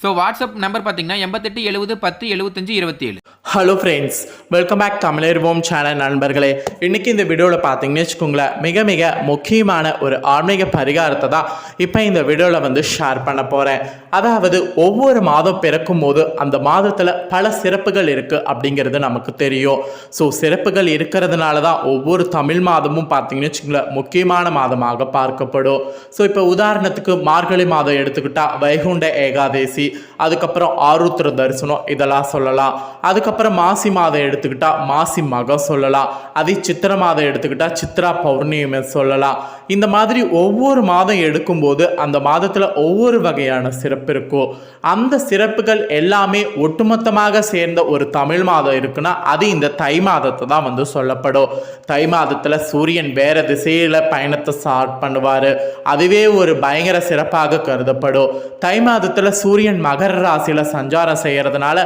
So WhatsApp number பார்த்தீங்கன்னா எண்பத்தெட்டு எழுபது பத்து எழுபத்தஞ்சு இருபத்தி ஏழு ஹலோ ஃப்ரெண்ட்ஸ் வெல்கம் பேக் தமிழர்வோம் சேனல் நண்பர்களே. இன்னைக்கு இந்த வீடியோவில் பார்த்தீங்கன்னு வச்சுக்கோங்களேன் மிக மிக முக்கியமான ஒரு ஆன்மீக பரிகாரத்தை தான் இப்போ இந்த வீடியோவில் வந்து ஷேர் பண்ண போகிறேன் அதாவது ஒவ்வொரு மாதம் பிறக்கும் போது அந்த மாதத்தில் பல சிறப்புகள் இருக்குது அப்படிங்கிறது நமக்கு தெரியும். ஸோ சிறப்புகள் இருக்கிறதுனால தான் ஒவ்வொரு தமிழ் மாதமும் பார்த்தீங்கன்னு வச்சுக்கோங்களேன் முக்கியமான மாதமாக பார்க்கப்படும். ஸோ இப்போ உதாரணத்துக்கு மார்கழி மாதம் எடுத்துக்கிட்டால் வைகுண்ட ஏகாதேசி அதுக்கப்புறம் ஆருத்ர தரிசனம் இதெல்லாம் சொல்லலாம். அதுக்கப்புறம் மாசி மாதம் எடுத்துக்கிட்டால் மாசி மகம் சொல்லலாம். அதே சித்திர மாதம் எடுத்துக்கிட்டால் சித்ரா பௌர்ணமி சொல்லலாம். இந்த மாதிரி ஒவ்வொரு மாதம் எடுக்கும்போது அந்த மாதத்தில் ஒவ்வொரு வகையான சிறப்பு இருக்கும் அந்த சிறப்புகள் எல்லாமே ஒட்டுமொத்தமாக சேர்ந்த ஒரு தமிழ் மாதம் இருக்குன்னா அது இந்த தை மாதத்தை தான் வந்து சொல்லப்படும். தை மாதத்தில் சூரியன் வேற திசையில் பயணத்தை ஸ்டார்ட் பண்ணுவார். அதுவே ஒரு பயங்கர சிறப்பாக கருதப்படும். தை மாதத்தில் சூரியன் மகர ராசியில் சஞ்சாரம் செய்கிறதுனால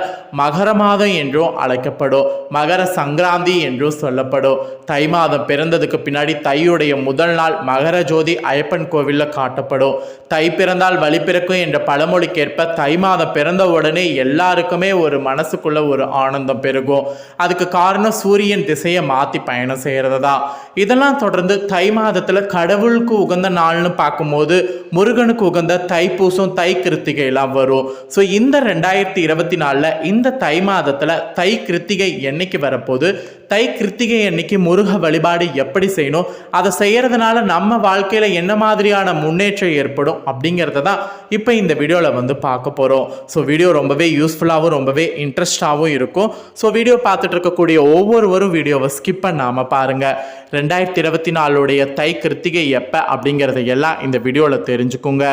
மகர மாதம் என்றும் அழைக்கப்படும். மகர சங்கராந்தி என்றும் சொல்லப்படும். தை மாதம் பிறந்ததுக்கு பின்னாடி தையுடைய முதல் நாள் மகர ஜோதி ஐயப்பன் கோவிலில் காட்டப்படும். தை பிறந்தால் வழி பிறக்கும் என்ற பழமொழிக்கேற்ப தை மாதம் பிறந்த உடனே எல்லாருக்குமே ஒரு மனசுக்குள்ள ஒரு ஆனந்தம் பெருகும். அதுக்கு காரணம் சூரியன் திசையை மாற்றி பயணம் செய்கிறது தான் இதெல்லாம் தொடர்ந்து தை மாதத்தில் கடவுளுக்கு உகந்த நாள்னு பார்க்கும்போது முருகனுக்கு உகந்த தைப்பூசம் தை கிருத்திகை எல்லாம் வரும். ஸோ இந்த ரெண்டாயிரத்தி இருபத்தி நாலில் இந்த தை மாதத்தில் தை கிருத்திகை என்னைக்கு வரப்போகுது? தை கிருத்திகை அன்னைக்கு முருக வழிபாடு எப்படி செய்யணும்? அதை செய்யறதுனால நம்ம நம்ம வாழ்க்கையில் என்ன மாதிரியான முன்னேற்றம் ஏற்படும் அப்படிங்கிறத தான் இப்போ இந்த வீடியோவில் வந்து பார்க்க போகிறோம் ஸோ வீடியோ ரொம்பவே யூஸ்ஃபுல்லாகவும் ரொம்பவே இன்ட்ரெஸ்டாகவும் இருக்கும். ஸோ வீடியோ பார்த்துட்டு இருக்கக்கூடிய ஒவ்வொருவரும் வீடியோவை ஸ்கிப் பண்ணாமல் பாருங்கள் ரெண்டாயிரத்தி இருபத்தி நாலுடைய தை கிருத்திகை எப்போ அப்படிங்கிறத எல்லாம் இந்த வீடியோவில் தெரிஞ்சுக்குங்க.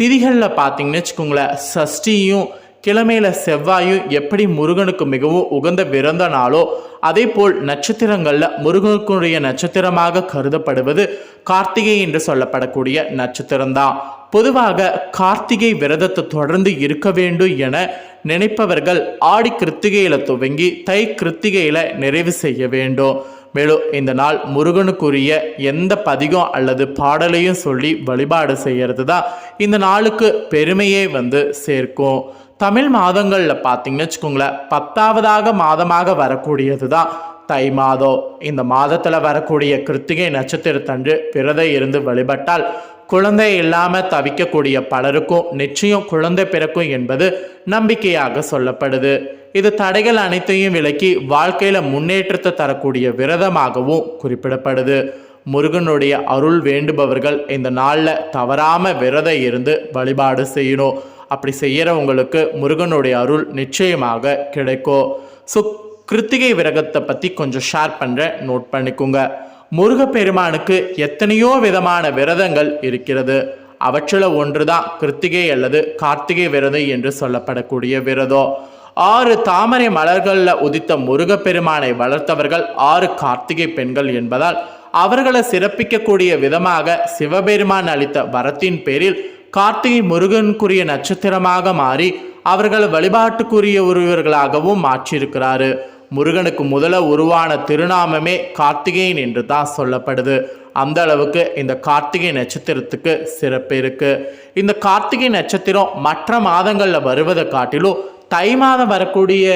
திதிகளில் பார்த்தீங்கன்னு வச்சுக்கோங்களேன் சஷ்டியும் கிழமையில செவ்வாயும் எப்படி முருகனுக்கு மிகவும் உகந்த பிறந்த நாளோ அதே போல் நட்சத்திரங்களில் முருகனுக்குரிய நட்சத்திரமாக கருதப்படுவது கார்த்திகை என்று சொல்லப்படக்கூடிய நட்சத்திரம்தான். பொதுவாக கார்த்திகை விரதத்தை தொடர்ந்து இருக்க வேண்டும் என நினைப்பவர்கள் ஆடி கிருத்திகையில துவங்கி தை கிருத்திகையில நிறைவு செய்ய வேண்டும். மேலும் இந்த நாள் முருகனுக்குரிய எந்த பதிகம் அல்லது பாடலையும் சொல்லி வழிபாடு செய்யறது தான் இந்த நாளுக்கு பெருமையை வந்து சேர்க்கும். தமிழ் மாதங்களில் பார்த்தீங்கன்னு வச்சுக்கோங்களேன் பத்தாவதாக மாதமாக வரக்கூடியது தான் தை மாதம். இந்த மாதத்தில் வரக்கூடிய கிருத்திகை நட்சத்திரத்தன்று விரதம் இருந்து வழிபட்டால் குழந்தை இல்லாமல் தவிக்கக்கூடிய பலருக்கும் நிச்சயம் குழந்தை பிறக்கும் என்பது நம்பிக்கையாக சொல்லப்படுது. இது தடைகள் அனைத்தையும் விலக்கி வாழ்க்கையில் முன்னேற்றத்தை தரக்கூடிய விரதமாகவும் குறிப்பிடப்படுது. முருகனுடைய அருள் வேண்டுபவர்கள் இந்த நாளில் தவறாமல் விரதம் இருந்து வழிபாடு செய்யணும். அப்படி செய்கிறவங்களுக்கு முருகனுடைய அருள் நிச்சயமாக கிடைக்கும் ஸோ கிருத்திகை விரகத்தை பற்றி கொஞ்சம் ஷேர் பண்ணுறேன் நோட் பண்ணிக்கோங்க. முருகப்பெருமானுக்கு எத்தனையோ விதமான விரதங்கள் இருக்கிறது. அவற்றில் ஒன்று தான் கிருத்திகை அல்லது கார்த்திகை விரதம் என்று சொல்லப்படக்கூடிய விரதம். ஆறு தாமரை மலர்களில் உதித்த முருகப்பெருமானை வளர்த்தவர்கள் ஆறு கார்த்திகை பெண்கள் என்பதால் அவர்களை சிறப்பிக்கக்கூடிய விதமாக சிவபெருமான் அளித்த வரத்தின் பேரில் கார்த்திகை முருகனுக்குரிய நட்சத்திரமாக மாறி அவர்கள் வழிபாட்டுக்குரிய ஒருவர்களாகவும் மாற்றியிருக்கிறாரு. முருகனுக்கு முதல உருவான திருநாமமே கார்த்திகேயன் என்று தான் சொல்லப்படுது. அந்த அளவுக்கு இந்த கார்த்திகை நட்சத்திரத்துக்கு சிறப்பு இருக்கு. இந்த கார்த்திகை நட்சத்திரம் மற்ற மாதங்களில் வருவதை காட்டிலும் தை மாதம் வரக்கூடிய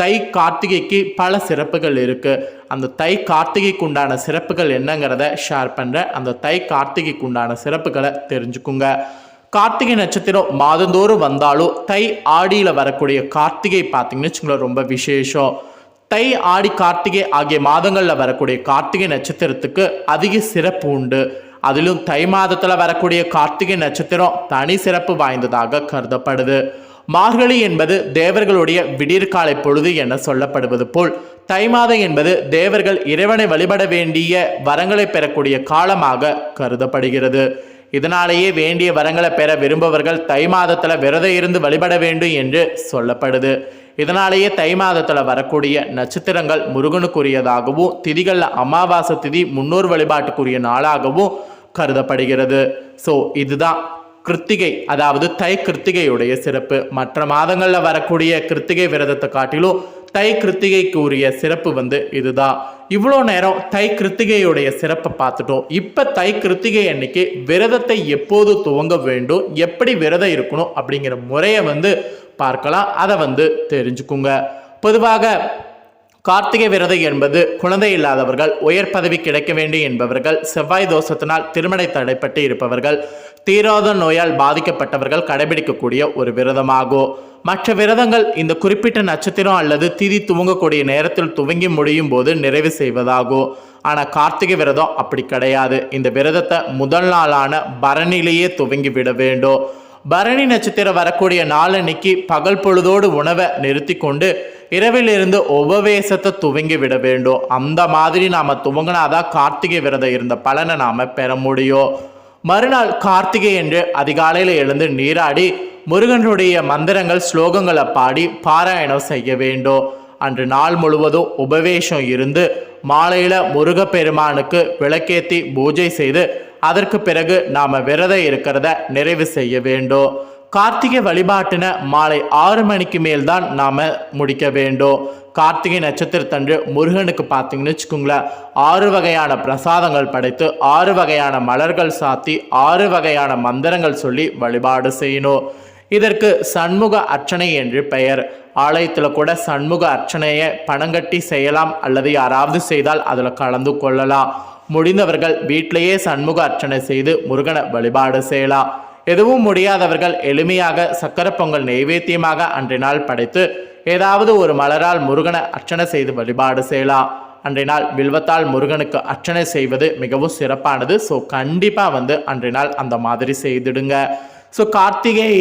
தை கார்த்திகைக்கு பல சிறப்புகள் இருக்கு. அந்த தை கார்த்திகைக்கு உண்டான சிறப்புகள் என்னங்கிறத ஷேர் பண்ணுறேன் அந்த தை கார்த்திகைக்கு உண்டான சிறப்புகளை தெரிஞ்சுக்குங்க. கார்த்திகை நட்சத்திரம் மாதந்தோறும் வந்தாலும் தை ஆடியில் வரக்கூடிய கார்த்திகை பார்த்தீங்கன்னு வச்சுங்களேன் ரொம்ப விசேஷம். தை ஆடி கார்த்திகை ஆகிய மாதங்களில் வரக்கூடிய கார்த்திகை நட்சத்திரத்துக்கு அதிக சிறப்பு உண்டு. அதிலும் தை மாதத்தில் வரக்கூடிய கார்த்திகை நட்சத்திரம் தனி சிறப்பு வாய்ந்ததாக கருதப்படுது. மார்கழி என்பது தேவர்களுடைய விடியற்காலை பொழுது என சொல்லப்படுவது போல் தை மாதம் என்பது தேவர்கள் இறைவனை வழிபட வேண்டிய வரங்களை பெறக்கூடிய காலமாக கருதப்படுகிறது. இதனாலேயே வேண்டிய வரங்களை பெற விரும்பவர்கள் தை மாதத்தில் விரதம் இருந்து வழிபட வேண்டும் என்று சொல்லப்படுது. இதனாலேயே தை மாதத்தில் வரக்கூடிய நட்சத்திரங்கள் முருகனுக்குரியதாகவும் திதிகளில் அமாவாசை திதி முன்னோர் வழிபாட்டுக்குரிய நாளாகவும் கருதப்படுகிறது. ஸோ இதுதான் கிருத்திகை அதாவது தை கிருத்திகையுடைய சிறப்பு. மற்ற மாதங்களில் வரக்கூடிய கிருத்திகை விரதத்தை காட்டிலும் தை கிருத்திகைக்கு உரிய சிறப்பு வந்து இதுதான். இவ்வளோ நேரம் தை கிருத்திகையுடைய சிறப்பை பார்த்துட்டோம். இப்போ தை கிருத்திகை அன்னைக்கு விரதத்தை எப்போது துவங்க வேண்டும் எப்படி விரதம் இருக்கணும் அப்படிங்கிற முறையை வந்து பார்க்கலாம். அதை வந்து தெரிஞ்சுக்குங்க. பொதுவாக கார்த்திகை விரதம் என்பது குழந்தை இல்லாதவர்கள் உயர் பதவி கிடைக்க வேண்டும் என்பவர்கள் செவ்வாய் தோஷத்தினால் திருமணை தடைப்பட்டு இருப்பவர்கள் தீராத நோயால் பாதிக்கப்பட்டவர்கள் கடைபிடிக்கக்கூடிய ஒரு விரதமாகும் மற்ற விரதங்கள் இந்த குறிப்பிட்ட நட்சத்திரம் அல்லது திதி துவங்கக்கூடிய நேரத்தில் துவங்கி முடியும் போது நிறைவு செய்வதாகும் ஆனால் கார்த்திகை விரதம் அப்படி கிடையாது. இந்த விரதத்தை முதல் நாளான பரணிலேயே துவங்கி விட வேண்டும் பரணி நட்சத்திரம் வரக்கூடிய நாளன்னைக்கு பகல் பொழுதோடு உணவை நிறுத்தி கொண்டு இரவிலிருந்து உபவேசத்தை துவங்கி விட வேண்டும் அந்த மாதிரி நாம் துவங்கினாதான் கார்த்திகை விரதம் இருந்த பலனை நாம் பெற முடியும். மறுநாள் கார்த்திகை என்று அதிகாலையில் எழுந்து நீராடி முருகனுடைய மந்திரங்கள் ஸ்லோகங்களை பாடி பாராயணம் செய்ய வேண்டும். அன்று நாள் முழுவதும் உபவேசம் இருந்து மாலையில் முருகப்பெருமானுக்கு விளக்கேத்தி பூஜை செய்து அதற்கு பிறகு நாம் விரதம் இருக்கிறத நிறைவு செய்ய வேண்டும். கார்த்திகை வழிபாட்டின மாலை ஆறு மணிக்கு மேல் தான் நாம் முடிக்க வேண்டும். கார்த்திகை நட்சத்திரத்தன்று முருகனுக்கு பார்த்தீங்கன்னு வச்சுக்கோங்களேன் ஆறு வகையான பிரசாதங்கள் படைத்து ஆறு வகையான மலர்கள் சாத்தி ஆறு வகையான மந்திரங்கள் சொல்லி வழிபாடு செய்யணும். இதற்கு சண்முக அர்ச்சனை என்று பெயர். ஆலயத்தில் கூட சண்முக அர்ச்சனையை பணங்கட்டி செய்யலாம் அல்லது யாராவது செய்தால் அதில் கலந்து கொள்ளலாம். முடிந்தவர்கள் வீட்டிலேயே சண்முக அர்ச்சனை செய்து முருகனை வழிபாடு செய்யலாம். எதுவும் முடியாதவர்கள் எளிமையாக சக்கர பொங்கல் நைவேத்தியமாக அன்றைய நாள் படைத்து ஏதாவது ஒரு மலரால் முருகனை அர்ச்சனை செய்து வழிபாடு செய்யலாம். அன்றைய நாள் வில்வத்தால் முருகனுக்கு அர்ச்சனை செய்வது மிகவும் சிறப்பானது. ஸோ கண்டிப்பாக வந்து அன்றைய நாள் அந்த மாதிரி செய்திடுங்க. ஸோ கார்த்திகை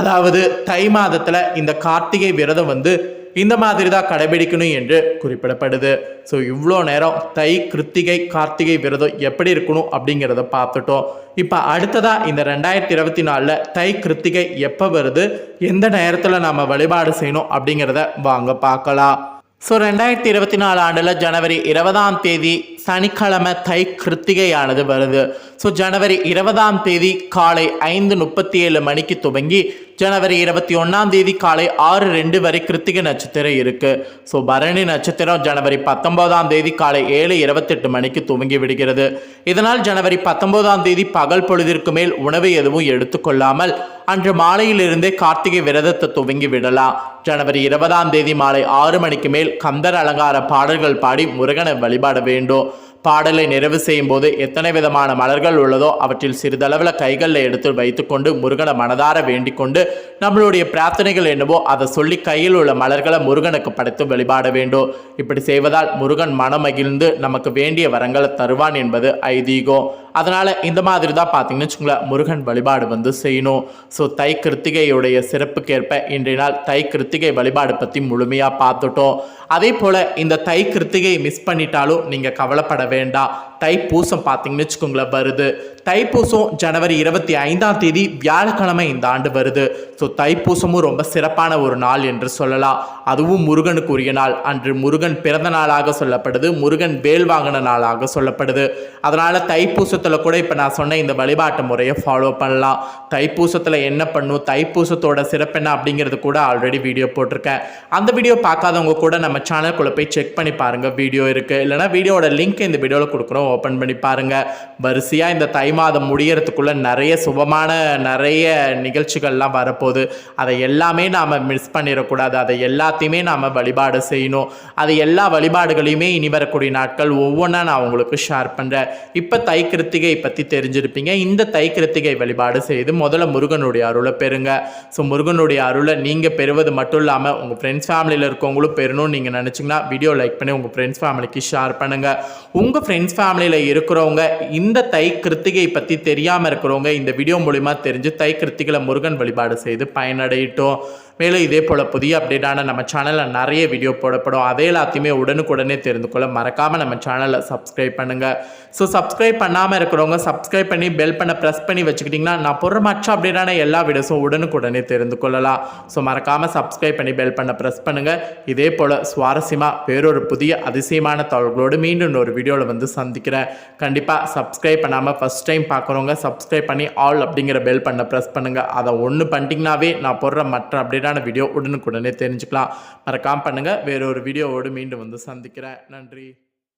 அதாவது தை மாதத்தில் இந்த கார்த்திகை விரதம் வந்து இந்த மாதிரி தான் கடைபிடிக்கணும் என்று குறிப்பிடப்படுது. ஸோ இவ்வளோ நேரம் தை கிருத்திகை கார்த்திகை விரதம் எப்படி இருக்கணும் அப்படிங்கிறத பார்த்துட்டோம். இப்போ அடுத்ததாக இந்த ரெண்டாயிரத்தி இருபத்தி நாலில் தை கிருத்திகை எப்போ வருது? எந்த நேரத்தில் நம்ம வழிபாடு செய்யணும் அப்படிங்கிறத வாங்க பார்க்கலாம். ஸோ ரெண்டாயிரத்தி இருபத்தி நாலு ஆண்டில் ஜனவரி இருபதாம் தேதி சனிக்கிழமை தை கிருத்திகையானது வருது. ஸோ ஜனவரி இருபதாம் தேதி காலை ஐந்து முப்பத்தி ஏழு மணிக்கு துவங்கி ஜனவரி இருபத்தி ஒன்றாம் தேதி காலை ஆறு ரெண்டு வரை கிருத்திகை நட்சத்திரம் இருக்குது ஸோ பரணி நட்சத்திரம் ஜனவரி பத்தொன்பதாம் தேதி காலை ஏழு இருபத்தெட்டு மணிக்கு துவங்கி விடுகிறது. இதனால் ஜனவரி பத்தொன்பதாம் தேதி பகல் பொழுதிற்கு மேல் உணவு எதுவும் எடுத்துக்கொள்ளாமல் அன்று மாலையிலிருந்தே கார்த்திகை விரதத்தை துவங்கி விடலாம் ஜனவரி இருபதாம் தேதி மாலை ஆறு மணிக்கு மேல் கந்தர் அலங்கார பாடல்கள் பாடி முருகனை வழிபாட வேண்டும். பாடலை நிறைவு செய்யும் போது எத்தனை விதமான மலர்கள் உள்ளதோ அவற்றில் சிறிதளவில் கைகளில் எடுத்து வைத்துக்கொண்டு முருகனை மனதார வேண்டிக்கொண்டு நம்மளுடைய பிரார்த்தனைகள் என்னவோ அதை சொல்லி கையில் உள்ள மலர்களை முருகனுக்கு படைத்து வழிபாட வேண்டும். இப்படி செய்வதால் முருகன் மனமகிழ்ந்து நமக்கு வேண்டிய வரங்களை தருவான் என்பது ஐதீகம். அதனால் இந்த மாதிரி தான் பார்த்தீங்கன்னு வச்சுக்கோங்களேன் முருகன் வழிபாடு வந்து செய்யணும். ஸோ தை கிருத்திகையுடைய சிறப்புக்கேற்ப இன்றைய நாள் தை கிருத்திகை வழிபாடு பற்றி முழுமையாக பார்த்துட்டோம். அதே போல் இந்த தை கிருத்திகை மிஸ் பண்ணிட்டாலும் நீங்கள் கவலைப்பட வேண்டாம். தைப்பூசம் பார்த்தீங்கன்னு வச்சுக்கோங்களேன் வருது. தைப்பூசம் ஜனவரி இருபத்தி ஐந்தாம் தேதி வியாழக்கிழமை இந்த ஆண்டு வருது. ஸோ தைப்பூசமும் ரொம்ப சிறப்பான ஒரு நாள் என்று சொல்லலாம். அதுவும் முருகனுக்கு உரிய நாள். அன்று முருகன் பிறந்த நாளாக சொல்லப்படுது. முருகன் வேல் வாங்கின நாளாக சொல்லப்படுது. அதனால் தைப்பூசத்தில் கூட இப்போ நான் சொன்ன இந்த வழிபாட்டு முறையை ஃபாலோ பண்ணலாம். தைப்பூசத்தில் என்ன பண்ணும்? தைப்பூசத்தோட சிறப்பு என்ன அப்படிங்கிறது கூட ஆல்ரெடி வீடியோ போட்டிருக்கேன். அந்த வீடியோ பார்க்காதவங்க கூட நம்ம சேனல்குள்ளே போய் செக் பண்ணி பாருங்கள் வீடியோ இருக்குது இல்லைனா வீடியோட லிங்க் இந்த வீடியோவில் கொடுக்குறோம். ஓப்பன் பண்ணி பாருங்கள் வரிசையாக இந்த தை மாதம் முடியறதுக்குள்ளே நிறைய சுபமான நிறைய நிகழ்ச்சிகள்லாம் வரப்போகுது. அதை எல்லாமே நாம் மிஸ் பண்ணிடக்கூடாது. அதை எல்லாத்தையுமே நாம் வழிபாடு செய்யணும். அது எல்லா வழிபாடுகளையுமே இனி வரக்கூடிய நாட்கள் ஒவ்வொன்றா நான் உங்களுக்கு ஷேர் பண்ணுறேன் இப்போ தை கிருத்திகை பற்றி தெரிஞ்சிருப்பீங்க. இந்த தை கிருத்திகை வழிபாடு செய்து முதல்ல முருகனுடைய அருளை பெறுங்க. ஸோ முருகனுடைய அருளை நீங்கள் பெறுவது மட்டும் இல்லாமல் உங்கள் ஃப்ரெண்ட்ஸ் ஃபேமிலியில் இருக்கவங்களும் பெறணும்னு நீங்கள் நினச்சிங்கன்னா வீடியோ லைக் பண்ணி உங்கள் ஃப்ரெண்ட்ஸ் ஃபேமிலிக்கு ஷேர் பண்ணுங்கள் உங்கள் ஃப்ரெண்ட்ஸ் ஃபேமிலி ஃபேமிலியில் இருக்கிறவங்க இந்த தை கிருத்திகை பற்றி தெரியாமல் இருக்கிறவங்க இந்த வீடியோ மூலிமா தெரிஞ்சு தை கிருத்திகளை முருகன் வழிபாடு செய்து பயனடையட்டும். மேலும் இதே போல் புதிய அப்டேட்டான நம்ம சேனலில் நிறைய வீடியோ போடப்படும். அதே எல்லாத்தையுமே உடனுக்குடனே தெரிந்து கொள்ள மறக்காமல் நம்ம சேனலை சப்ஸ்கிரைப் பண்ணுங்கள் ஸோ சப்ஸ்கிரைப் பண்ணாமல் இருக்கிறவங்க சப்ஸ்கிரைப் பண்ணி பெல் பண்ண ப்ரெஸ் பண்ணி வச்சுக்கிட்டிங்கன்னா நான் போடுற மற்ற அப்டேட்டான எல்லா வீடியோஸும் உடனுக்குடனே தெரிந்து கொள்ளலாம். ஸோ மறக்காமல் சப்ஸ்கிரைப் பண்ணி பெல் பண்ண ப்ரெஸ் பண்ணுங்கள் இதே போல் சுவாரஸ்யமாக வேறொரு புதிய அதிசயமான தகவல்களோடு மீண்டும் ஒரு வீடியோவில் வந்து சந்திக்கிறேன். கண்டிப்பாக சப்ஸ்கிரைப் பண்ணாமல் ஃபஸ்ட் டைம் பார்க்குறவங்க சப்ஸ்கிரைப் பண்ணி ஆல் அப்படிங்கிற பெல் பண்ண ப்ரெஸ் பண்ணுங்கள் அதை ஒன்று பண்ணிட்டீங்கனாவே நான் போடுற மற்ற அப்டேட் அப்டேட்டான வீடியோ உடனுக்குடனே தெரிஞ்சுக்கலாம். மறக்காமல் பண்ணுங்கள் வேறொரு வீடியோவோடு மீண்டும் வந்து சந்திக்கிறேன். நன்றி.